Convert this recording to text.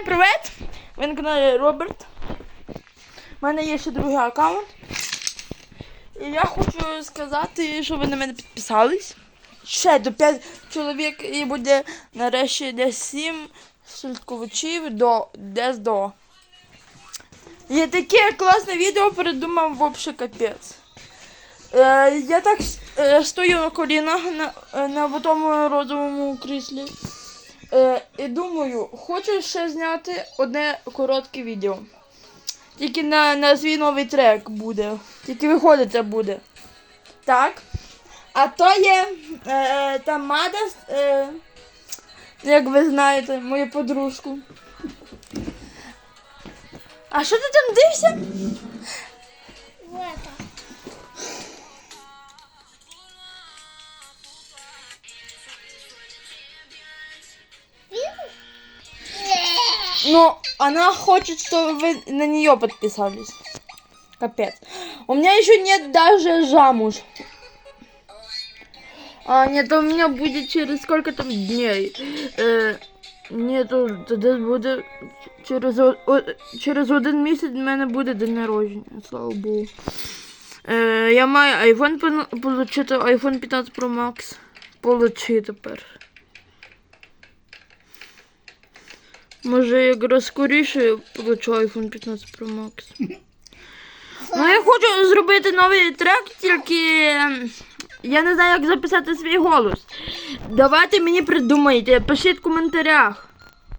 Всім привіт! Ви на каналі Роберт. У мене є ще другий аккаунт. І я хочу сказати, що ви на мене підписались. Ще до 5 чоловік і буде нарешті десь 7 слідкувачів до десь до. І таке класне відео придумав вообще капець. Е, я так е, стою на колінах на, на тому розовому кріслі. Е, і думаю, хочу ще зняти одне коротке відео. Тільки на, на свій новий трек буде. Тільки виходити буде. Так. А то є е, там Мадас, е, як ви знаєте, мою подружку. А що ти там дивишся? Ну, она хочет, чтобы вы на нее подписались. Капец. У меня еще нет даже замуж. А, нет, у меня будет через сколько там дней. Э, нету, тогда буде через, о- через один місяць в мене буде день народження, слава Богу. Е, я маю iPhone получити, iPhone 15 Pro Max. Получи тепер. Може, якраз скоріше я получу iPhone 15 Pro Max. Ну, я хочу зробити новий трек, тільки ем, я не знаю, як записати свій голос. Давайте мені придумайте, пишіть в коментарях.